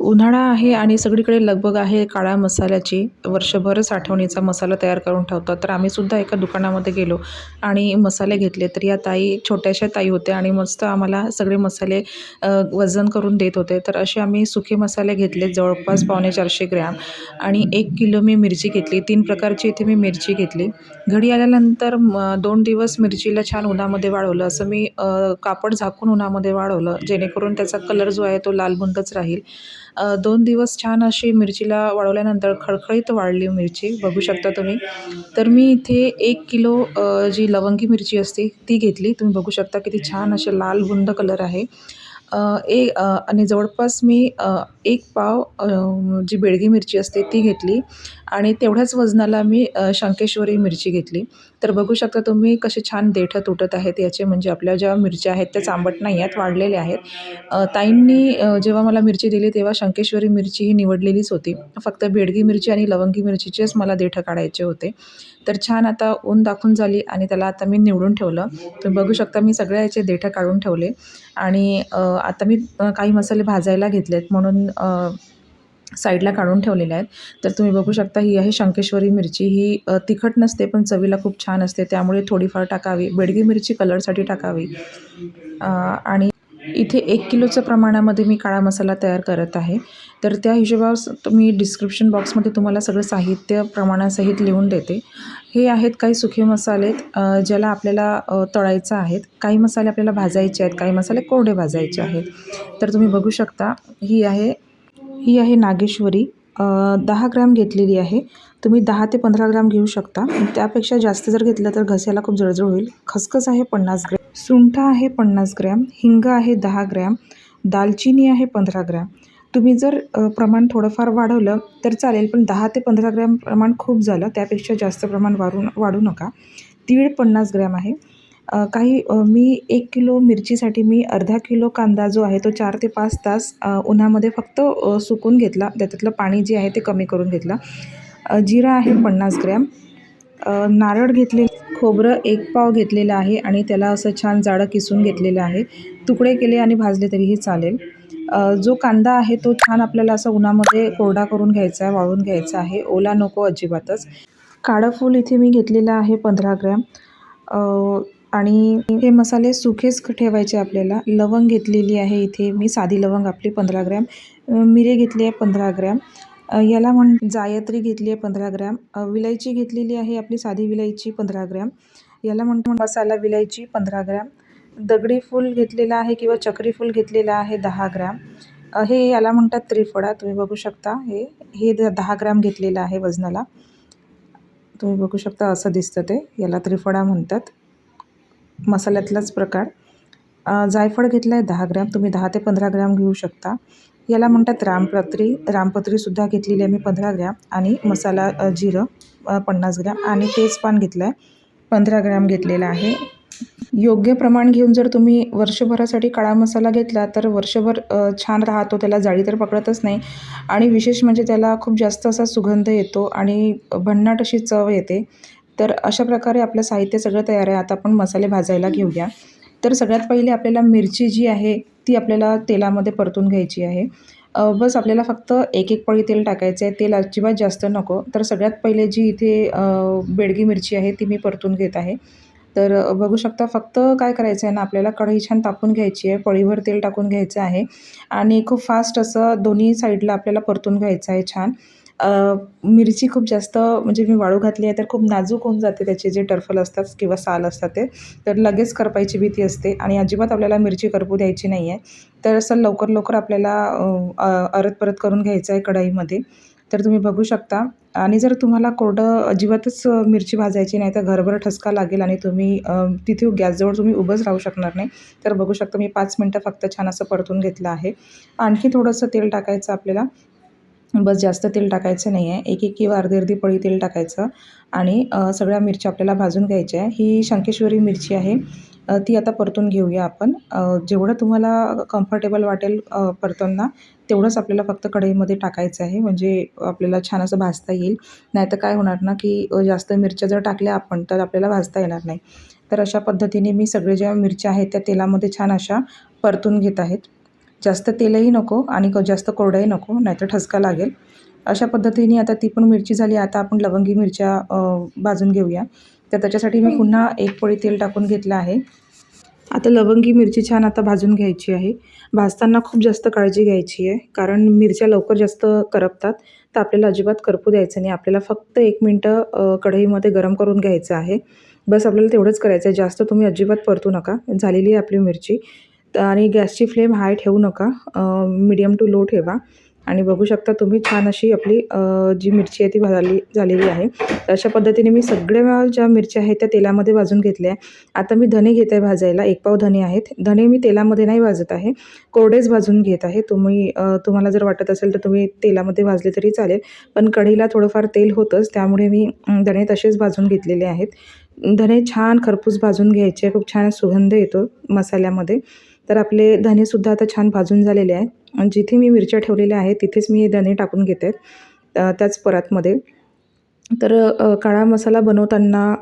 उन्हाळा आहे आणि सगळीकडे लगबग आहे काळ्या मसाल्याची. वर्षभर साठवणीचा मसाला तयार करून ठेवतात. तर आम्हीसुद्धा एका दुकानामध्ये गेलो आणि मसाले घेतले. तर या ताई छोट्याशा ताई होत्या आणि मस्त आम्हाला सगळे मसाले वजन करून देत होते. तर असे आम्ही सुके मसाले घेतले जवळपास पावणे चारशे ग्रॅम. आणि एक किलो मी मिरची घेतली. तीन प्रकारची इथे मी मिरची घेतली. घरी आल्यानंतर म दोन दिवस मिरचीला छान उन्हामध्ये वाळवलं. असं मी कापड झाकून उन्हामध्ये वाळवलं जेणेकरून त्याचा कलर जो आहे तो लालबुंदच राहील. दोन दिवस छान अशी मिरचीला वाळवल्यानंतर खळखळीत वाळली मिरची बघू शकता तुम्ही. तर मी इथे एक किलो जी लवंगी मिरची असते ती घेतली. तुम्ही बघू शकता किती छान असे लाल बुंद कलर आहे. ए आणि जवळपास मी एक पाव जी बेडगी मिरची असते ती घेतली आणि तेवढ्याच वजनाला मी शंकेश्वरी मिरची घेतली. तर बघू शकता तुम्ही कसे छान देठं तुटत आहेत याचे म्हणजे आपल्या ज्या मिरच्या आहेत त्या चांबट नाही आहेत वाढलेल्या आहेत. ताईंनी जेव्हा मला मिरची दिली तेव्हा शंकेश्वरी मिरची ही निवडलेलीच होती. फक्त बेडगी मिरची आणि लवंगी मिरचीचेच मला देठं काढायचे होते. तर छान आता ऊन दाखवून झाली आणि त्याला आता मी निवडून ठेवलं. तुम्ही बघू शकता मी सगळ्या याचे देठं काढून ठेवले. आणि आता मी काही मसाले भाजायला घेतलेत म्हणून साईडला काढून ठेवलेले आहेत. तर तुम्ही बघू शकता ही आहे शंकेश्वरी मिरची. ही तिखट नसते पण चवीला खूप छान असते. त्यामुळे थोडीफार टाकावी. बेडगी मिरची कलरसाठी टाकावी. आणि इथे एक किलोच्या प्रमाणामध्ये मी काळा मसाला तयार करत आहे. तर त्या हिशोबास तुम्ही डिस्क्रिप्शन बॉक्समध्ये तुम्हाला सगळं साहित्य प्रमाणासहित लिहून देते. हे आहेत काही सुखे मसाले ज्याला आपल्याला तळायचं आहेत. काही मसाले आपल्याला भाजायचे आहेत काही मसाले कोरडे भाजायचे आहेत. तर तुम्ही बघू शकता ही आहे ही आहे नागेश्वरी. दहा ग्रॅम घेतलेली आहे. तुम्ही दहा ते पंधरा ग्रॅम घेऊ शकता. त्यापेक्षा जास्त जर घेतलं तर घस्याला खूप जळजळ होईल. खसखस आहे पन्नास ग्रॅम. सुंठ आहे पन्नास ग्रॅम हिंग आहे दहा ग्रॅम दालचिनी आहे पंधरा ग्रॅम. तुम्ही जर प्रमाण थोडंफार वाढवलं तर चालेल पण दहा ते पंधरा ग्रॅम प्रमाण खूप झालं त्यापेक्षा जास्त प्रमाण वाढू वाढू नका. तीळ पन्नास ग्रॅम आहे. काही मी एक किलो मिरचीसाठी मी अर्धा किलो कांदा जो आहे तो चार ते पाच तास उन्हामध्ये फक्त सुकून घेतला. त्याच्यातलं पाणी जे आहे ते कमी करून घेतलं. जिरा आहे पन्नास ग्रॅम. नारळ घेतले खोबरं एक पाव घेतलेलं आहे आणि त्याला असं छान जाडं किसून घेतलेलं आहे. तुकडे केले आणि भाजले तरीही चालेल. जो कांदा आहे तो छान आपल्याला असं उन्हामध्ये कोरडा करून घ्यायचा आहे वाळून घ्यायचा आहे. ओला नको अजिबातच. काळं फूल इथे मी घेतलेलं आहे पंधरा ग्रॅम. आणि हे मसाले सुखेच ठेवायचे आपल्याला. लवंग घेतलेली आहे इथे मी साधी लवंग आपली पंधरा ग्रॅम. मिरे घेतली आहे पंधरा ग्रॅम. याला म्हण जायत्री घेतली आहे पंधरा ग्रॅम. विलायची घेतलेली आहे आपली साधी विलायची पंधरा ग्रॅम. याला म्हणतो मसाला विलायची पंधरा ग्रॅम. दगडी फूल घेतलेला आहे किंवा चक्री फूल घेतलेला आहे दहा ग्रॅम. हे याला म्हणतात त्रिफळा. तुम्ही बघू शकता. हे हे द- दहा ग्रॅम घेतलेलं आहे वजनाला. तुम्ही बघू शकता असं दिसतं ते. याला त्रिफळा म्हणतात. मसाल्यातलाच प्रकार. जायफळ घेतलं आहे दहा ग्रॅम. तुम्ही दहा ते पंधरा ग्रॅम घेऊ शकता. याला म्हणतात रामपत्री. रामपत्रीसुद्धा घेतलेली आहे मी पंधरा ग्रॅम आणि मसाला जिरं पन्नास ग्रॅम आणि तेजपान घेतलं आहे पंधरा ग्रॅम घेतलेलं आहे. योग्य प्रमाण घेऊन जर तुम्ही वर्षभरासाठी काळा मसाला घेतला तर वर्षभर छान राहतो. त्याला जाळी तर पकडतच नाही. आणि विशेष म्हणजे त्याला खूप जास्त असा सुगंध येतो आणि भन्नाट अशी चव येते. तर अशा प्रकारे आपलं साहित्य सगळं तयार आहे. आता आपण मसाले भाजायला घेऊया. तर सगळ्यात पहिले आपल्याला मिरची जी आहे ती आपल्याला तेलामध्ये परतून घ्यायची आहे. बस आपल्याला फक्त एक एक पळी तेल टाकायचं आहे. तेल अजिबात जास्त नको. तर सगळ्यात पहिले जी इथे बेडगी मिरची आहे ती मी परतून घेत आहे. तर बघू शकता फक्त काय करायचं आहे ना आपल्याला कढई छान तापून घ्यायची आहे. पळीभर तेल टाकून घ्यायचं आहे. आणि खूप फास्ट असं दोन्ही साईडला आपल्याला परतून घ्यायचं आहे छान. मिरची खूप जास्त म्हणजे मी वाळू घातली आहे तर खूप नाजूक होऊन जाते त्याचे जे टर्फल असतात किंवा साल असतात ते. तर लगेच करपायची भीती असते आणि अजिबात आपल्याला मिरची करपू द्यायची नाही आहे. तर असं लवकर लवकर आपल्याला अ, परत परत करून घ्यायचं आहे कढईमध्ये. तर तुम्ही बघू शकता. आणि जर तुम्हाला कोरडं अजिबातच मिरची भाजायची नाही तर घरभर ठसका लागेल आणि तुम्ही तिथे गॅसजवळ तुम्ही उभंच राहू शकणार नाही. तर बघू शकता मी पाच मिनटं फक्त छान असं परतून घेतलं आहे. आणखी थोडंसं तेल टाकायचं आपल्याला. बस जास्त तेल टाकायचं नाही आहे. एक एक किंवा अर्धी अर्धी पळी तेल टाकायचं आणि सगळ्या मिरच्या आपल्याला भाजून घ्यायच्या आहे. ही शंकेश्वरी मिरची आहे. ती आता परतून घेऊया आपण. जेवढं तुम्हाला कम्फर्टेबल वाटेल अ, तेवढंच आपल्याला फक्त कढईमध्ये टाकायचं आहे. म्हणजे आपल्याला छान असं भाजता येईल. नाहीतर काय होणार ना की जास्त मिरच्या जर टाकल्या आपण तर आपल्याला भाजता येणार नाही. तर अशा पद्धतीने मी सगळे ज्या मिरच्या आहेत त्या तेलामध्ये छान अशा परतून घेत आहेत. जास्त तेलही नको आणि क जास्त कोरडंही नको नाहीतर ठसका लागेल. अशा पद्धतीने आता ती पण मिरची झाली. आता आपण लवंगी मिरच्या भाजून घेऊया. तर त्याच्यासाठी मी पुन्हा एक पोळी तेल टाकून घेतलं आहे. आता लवंगी मिरची छान आता भाजून घ्यायची आहे. भाजताना खूप जास्त काळजी घ्यायची आहे कारण मिरच्या लवकर जास्त करपतात. तर आपल्याला अजिबात करपू द्यायचं नाही. आपल्याला फक्त एक मिनटं कढईमध्ये गरम करून घ्यायचं आहे. बस आपल्याला तेवढंच करायचं आहे. जास्त तुम्ही अजिबात परतू नका. झालेली आहे आपली मिरची. आणि गॅसची फ्लेम हाय ठेवू नका. मीडियम टू लो ठेवा. आणि बघू शकता तुम्ही छान अशी आपली जी मिरची आहे ती भाजली झालेली आहे. तर अशा पद्धतीने मी सगळ्या ज्या मिरच्या आहेत त्या तेलामध्ये भाजून घेतल्या आहे आता मी धने घेत आहे भाजायला. एक पाव धने आहेत. धने मी तेलामध्ये नाही भाजत आहे. कोरडेच भाजून घेत आहे. तुम्ही तुम्हाला जर वाटत असेल तर तुम्ही तेलामध्ये भाजले तरी चालेल. पण कढईला थोडंफार तेल होतंच. त्यामुळे मी धणे तसेच भाजून घेतलेले आहेत. धणे छान खरपूस भाजून घ्यायचे. खूप छान सुगंध येतो मसाल्यामध्ये. तर आपले धनेसुद्धा आता छान भाजून झालेले आहेत. जिथे मी मिरच्या ठेवलेल्या आहेत तिथेच मी हे धणे टाकून घेत. आहेत त्याच परातमध्ये. तर काळा मसाला बनवताना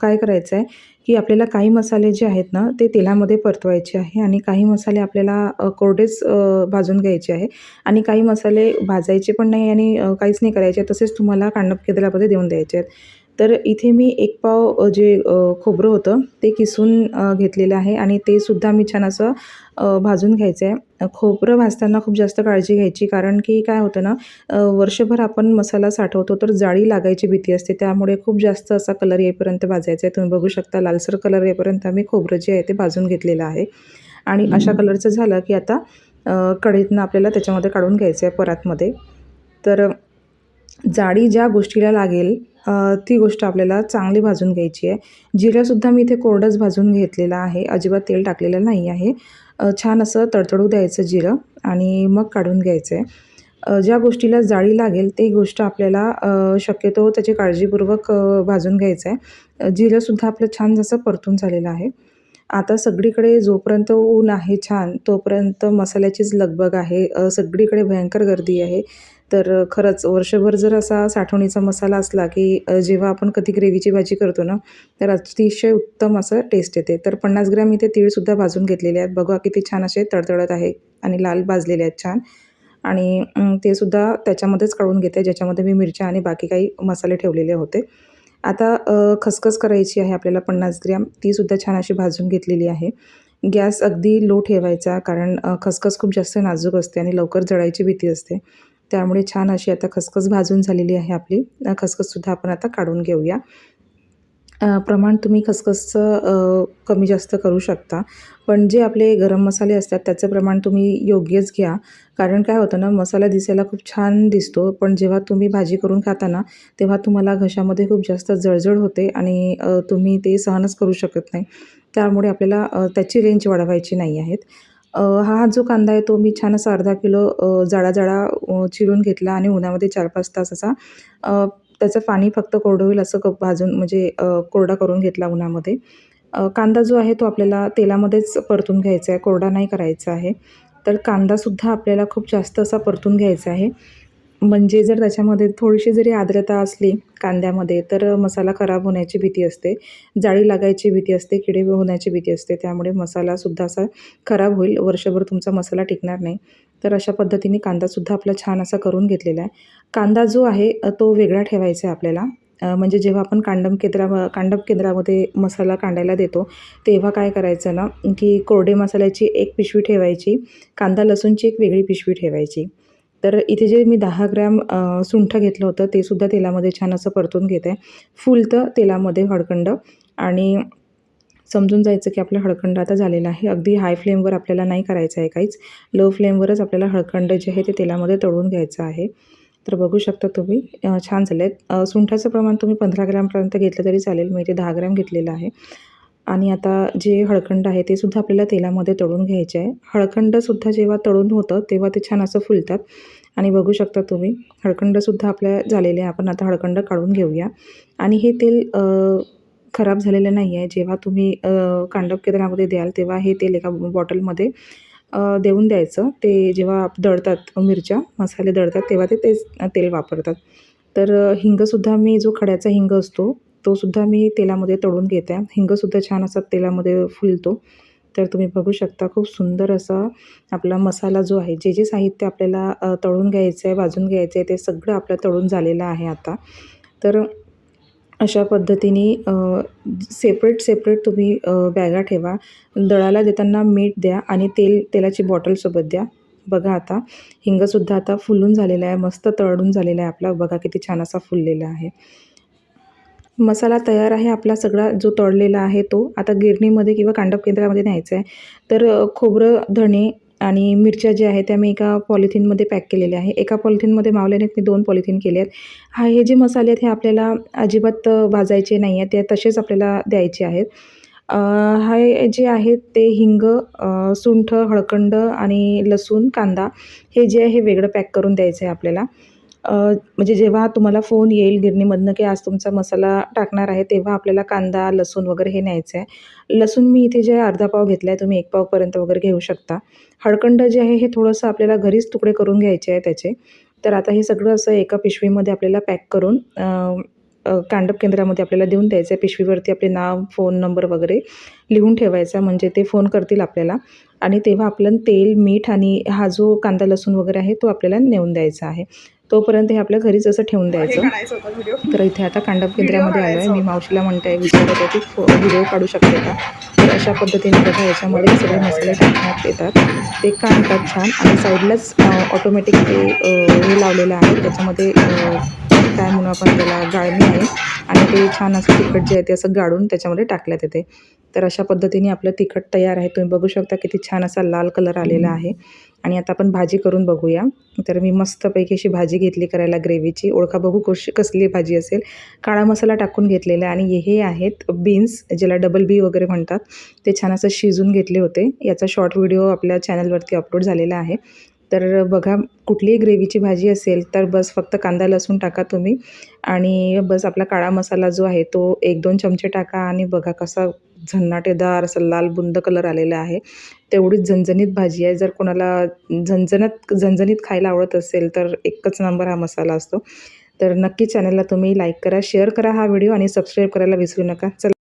काय करायचं आहे की आपल्याला काही मसाले जे आहेत ना ते तेलामध्ये परतवायचे आहे आणि काही मसाले आपल्याला कोरडेच भाजून घ्यायचे आहे. आणि काही मसाले भाजायचे पण नाही आणि काहीच नाही करायचे. तसेच तुम्हाला कांडप केदलामध्ये देऊन द्यायचे आहेत. तर इथे मी एक पाव जे खोबरं होतं ते किसून घेतलेलं आहे आणि ते सुद्धा मी छान असं भाजून घ्यायचं आहे खोबरं भाजताना खूप जास्त काळजी घ्यायची कारण की काय होतं ना वर्षभर आपण मसाला साठवतो तर जाळी लागायची भीती असते. त्यामुळे खूप जास्त असा कलर येईपर्यंत भाजायचा आहे तुम्ही बघू शकता लालसर कलर येईपर्यंत आम्ही खोबरं जे आहे ते भाजून घेतलेलं आहे. आणि अशा कलरचं झालं की आता कढईतनं आपल्याला त्याच्यामध्ये काढून घ्यायचं आहे परातमध्ये. तर जाडी ज्या गोष्टीला लागेल ती गोष्ट आपल्याला चांगली भाजून घ्यायची आहे. जिरंसुद्धा मी इथे कोरडंच भाजून घेतलेलं आहे. अजिबात तेल टाकलेलं नाही आहे. छान असं तडतडू द्यायचं जिरं आणि मग काढून घ्यायचं आहे. ज्या गोष्टीला जाळी लागेल ती गोष्ट आपल्याला शक्यतो त्याची काळजीपूर्वक भाजून घ्यायचं आहे. जिरंसुद्धा आपलं छान जसं परतून झालेलं आहे. आता सगळीकडे जोपर्यंत ऊन आहे छान तोपर्यंत मसाल्याचीच लगबग आहे. सगळीकडे भयंकर गर्दी आहे. तर खरंच वर्षभर जर असा साठवणीचा मसाला असला की जेव्हा आपण कधी ग्रेव्हीची भाजी करतो ना तर अतिशय उत्तम असं टेस्ट येते. तर पन्नास ग्रॅम इथे तीळसुद्धा भाजून घेतलेले आहेत. बघा किती छान असे तडतडत आहे आणि लाल भाजलेले आहेत छान. आणि ते सुद्धा त्याच्यामध्येच काढून घेते ज्याच्यामध्ये मी मिरच्या आणि बाकी काही मसाले ठेवलेले होते. आता खसखस करायची आहे आपल्याला पन्नास ग्रॅम. तीसुद्धा छान अशी भाजून घेतलेली आहे. गॅस अगदी लो ठेवायचा कारण खसखस खूप जास्त नाजूक असते आणि लवकर जळायची भीती असते. त्यामुळे छान अशी आता खसखस भाजून झालेली आहे आपली. खसखससुद्धा आपण आता काढून घेऊया. प्रमाण तुम्ही खसखसचं कमी जास्त करू शकता. पण जे आपले गरम मसाले असतात त्याचं प्रमाण तुम्ही योग्यच घ्या. कारण काय होतं ना मसाला दिसायला खूप छान दिसतो. पण जेव्हा तुम्ही भाजी करून खाता ना तेव्हा तुम्हाला घशामध्ये खूप जास्त जळजळ होते आणि तुम्ही ते सहनच करू शकत नाही. त्यामुळे आपल्याला त्याची रेंज वाढवायची नाही आहेत. हा जो कांदा आहे तो मी छान असा अर्धा किलो जाडा जाडा चिरून घेतला आणि उन्हामध्ये चार पाच तास असा त्याचं पाणी फक्त कोरडं होईल असं क भाजून म्हणजे कोरडा करून घेतला उन्हामध्ये. कांदा जो आहे तो आपल्याला तेलामध्येच परतून घ्यायचा आहे कोरडा नाही करायचा आहे. तर कांदासुद्धा आपल्याला खूप जास्त असा परतून घ्यायचा आहे. म्हणजे जर त्याच्यामध्ये थोडीशी जरी आर्द्रता असली कांद्यामध्ये तर मसाला खराब होण्याची भीती असते. जाळी लागायची भीती असते किडे होण्याची भीती असते. त्यामुळे मसालासुद्धा असा खराब होईल. वर्षभर तुमचा मसाला टिकणार नाही. तर अशा पद्धतीने कांदासुद्धा आपला छान असा करून घेतलेला आहे. कांदा जो आहे तो वेगळा ठेवायचा आहे आपल्याला. म्हणजे जेव्हा आपण कांडम केंद्रा कांडम केंद्रामध्ये मसाला कांडायला देतो तेव्हा काय करायचं ना की कोरडे मसाल्याची एक पिशवी ठेवायची कांदा लसूणची एक वेगळी पिशवी ठेवायची. तर इथे जे मी दहा ग्रॅम सुंठ घेतलं होतं ते सुद्धा तेलामध्ये छान असं परतून घेत. आहे फुलतं तेलामध्ये हडखंड आणि समजून जायचं की आपलं हडखंड आता झालेलं आहे. अगदी हाय फ्लेमवर आपल्याला नाही करायचं आहे काहीच. लो फ्लेमवरच आपल्याला हळखंड जे आहे ते तेलामध्ये तळून घ्यायचं आहे. तर बघू शकता तुम्ही छान झाले आहेत सुंठाचं प्रमाण तुम्ही पंधरा ग्रॅमपर्यंत घेतलं तरी चालेल. मी इथे दहा ग्रॅम घेतलेलं आहे. आणि आता जे हळखंड आहे ते सुद्धा आपल्याला तेलामध्ये तळून घ्यायचे आहे. हळखंडसुद्धा जेव्हा तळून होतं तेव्हा ते छान असं फुलतात. आणि बघू शकता तुम्ही हळखंडसुद्धा आपल्या झालेले आहे. आपण आता हळखंड काढून घेऊया. आणि हे तेल खराब झालेलं नाही आहे. जेव्हा तुम्ही कांडप केंद्रामध्ये द्याल तेव्हा हे तेल एका बॉटलमध्ये देऊन द्यायचं. ते जेव्हा दळतात मिरच्या मसाले दळतात तेव्हा ते तेच तेल वापरतात. तर हिंगसुद्धा मी जो खड्याचा हिंग असतो तोसुद्धा मी तेलामध्ये तळून घेते. हिंगसुद्धा छान असा तेलामध्ये फुलतो. तर तुम्ही बघू शकता खूप सुंदर असा आपला मसाला जो आहे जे जे साहित्य आपल्याला तळून घ्यायचं आहे भाजून घ्यायचं आहे ते सगळं आपलं तळून झालेलं आहे आता. तर अशा पद्धतीने सेपरेट सेपरेट तुम्ही बॅगा ठेवा. दळाला देताना मीठ द्या आणि तेल तेलाची बॉटलसोबत द्या. बघा आता हिंगसुद्धा आता फुलून झालेला आहे मस्त तळून झालेला आहे आपला. बघा किती छान असा फुललेला आहे. मसाला तयार आहे आपला सगळा जो तळलेला आहे तो. आता गिरणीमध्ये किंवा कांडप केंद्रामध्ये न्यायचा आहे. तर खोबरं धणे आणि मिरच्या ज्या आहेत त्या मी एका पॉलिथिनमध्ये पॅक केलेल्या आहे. एका पॉलिथिनमध्ये मावल्याने मी दोन पॉलिथिन केले आहेत हा हे जे मसाले आहेत हे आपल्याला अजिबात भाजायचे नाही आहेत. ते तसेच आपल्याला द्यायचे आहेत. अ, हे जे आहेत ते हिंग सुंठ हळकंड आणि लसूण कांदा हे जे आहे हे वेगळं पॅक करून द्यायचं आहे आपल्याला. म्हणजे जेव्हा तुम्हाला फोन येईल गिरणीमधनं की आज तुमचा मसाला टाकणार आहे तेव्हा आपल्याला कांदा लसूण वगैरे हे न्यायचं आहे. लसूण मी इथे जे अर्धा पाव घेतला आहे तुम्ही एक पावपर्यंत वगैरे घेऊ शकता. हळकंड जे आहे हे थोडंसं आपल्याला घरीच तुकडे करून घ्यायचे आहे त्याचे. तर आता हे सगळं असं एका पिशवीमध्ये आपल्याला पॅक करून कांडप केंद्रामध्ये आपल्याला देऊन द्यायचं आहे. पिशवीवरती आपले नाव फोन नंबर वगैरे लिहून ठेवायचा म्हणजे ते फोन करतील आपल्याला. आणि तेव्हा आपलं तेल मीठ आणि हा जो कांदा लसूण वगैरे आहे तो आपल्याला नेऊन द्यायचा आहे. तोपर्यंत हे आपल्या घरीच असं ठेवून द्यायचं. तर इथे आता कांडप केंद्रामध्ये आलो आहे मी मावशीला म्हणते आहे विचारत आहे की फो व्हिडिओ काढू शकते का? तर अशा पद्धतीने बघा याच्यामध्ये सगळे मसाले टाकण्यात येतात. ते काढतात छान. आणि साईडलाच ऑटोमॅटिक ते हे लावलेलं आहे. त्याच्यामध्ये अ, काय म्हणून आपण त्याला? गाळणी आहे. आणि ते छान असं तिखट जे आहे ते असं गाळून त्याच्यामध्ये टाकल्यात येते. तर अशा पद्धतीने आपलं तिखट तयार आहे. तुम्ही बघू शकता किती छान असा लाल कलर आलेला आहे. आणि आता आपण भाजी करून बघूया. तर मी मस्तपैकी अशी भाजी घेतली करायला ग्रेव्हीची. ओळखा बघू कशी कसली भाजी असेल. काळा मसाला टाकून घेतलेला आहे. आणि हे आहेत बीन्स ज्याला डबल बी वगैरे म्हणतात. ते छान असं शिजून घेतले होते. याचा शॉर्ट व्हिडिओ आपल्या चॅनलवरती अपलोड झालेला आहे. तर बघा कुठलीही ग्रेव्हीची भाजी असेल तर बस फक्त कांदा लसूण टाका तुम्ही. आणि बस आपला काळा मसाला जो आहे तो एक दोन चमचे टाका आणि बघा कसा झन्नाटेदार असा लाल बुंद कलर आलेला आहे. तेवढीच झणझणीत भाजी आहे. जर कोणाला झणझणत झणझणीत खायला आवडत असेल तर एकच नंबर हा मसाला असतो. तर नक्की चॅनलला तुम्ही लाईक करा शेअर करा हा व्हिडिओ आणि सबस्क्राईब करायला विसरू नका. चला.